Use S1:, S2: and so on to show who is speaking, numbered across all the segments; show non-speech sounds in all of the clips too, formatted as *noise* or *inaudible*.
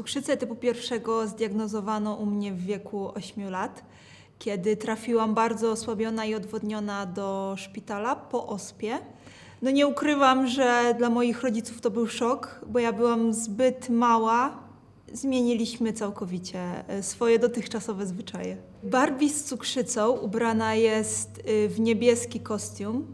S1: Cukrzycę typu pierwszego zdiagnozowano u mnie w wieku 8 lat, kiedy trafiłam bardzo osłabiona i odwodniona do szpitala po ospie. No nie ukrywam, że dla moich rodziców to był szok, bo ja byłam zbyt mała. Zmieniliśmy całkowicie e, swoje dotychczasowe zwyczaje. Barbie z cukrzycą ubrana jest y, w niebieski kostium,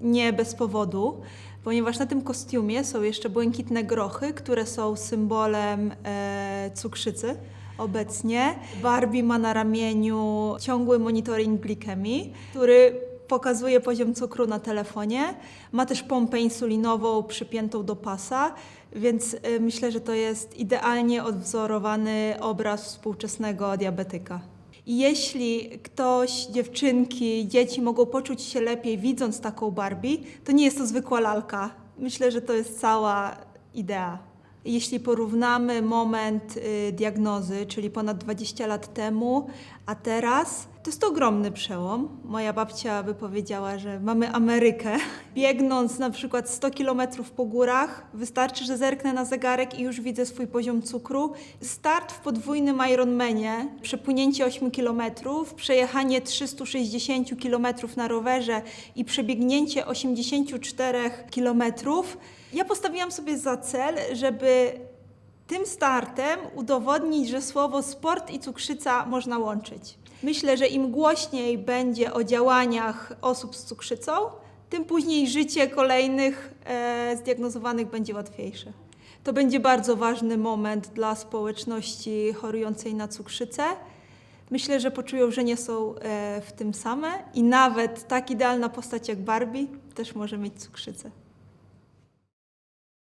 S1: nie bez powodu, ponieważ na tym kostiumie są jeszcze błękitne grochy, które są symbolem e, cukrzycy. Obecnie Barbie ma na ramieniu ciągły monitoring glikemii, który pokazuje poziom cukru na telefonie. Ma też pompę insulinową przypiętą do pasa, więc y, myślę, że to jest idealnie odwzorowany obraz współczesnego diabetyka. I jeśli ktoś, dziewczynki, dzieci mogą poczuć się lepiej widząc taką Barbie, to nie jest to zwykła lalka. Myślę, że to jest cała idea. Jeśli porównamy moment y, diagnozy, czyli ponad 20 lat temu, a teraz, to jest to ogromny przełom. Moja babcia by powiedziała, że mamy Amerykę. *laughs* Biegnąc na przykład 100 km po górach, wystarczy, że zerknę na zegarek i już widzę swój poziom cukru. Start w podwójnym Ironmanie, przepłynięcie 8 km, przejechanie 360 km na rowerze i przebiegnięcie 84 km. Ja postawiłam sobie za cel, tym startem udowodnić, że słowo sport i cukrzyca można łączyć. Myślę, że im głośniej będzie o działaniach osób z cukrzycą, tym później życie kolejnych e, zdiagnozowanych będzie łatwiejsze. To będzie bardzo ważny moment dla społeczności chorującej na cukrzycę. Myślę, że poczują, że nie są e, w tym same i nawet tak idealna postać jak Barbie też może mieć cukrzycę.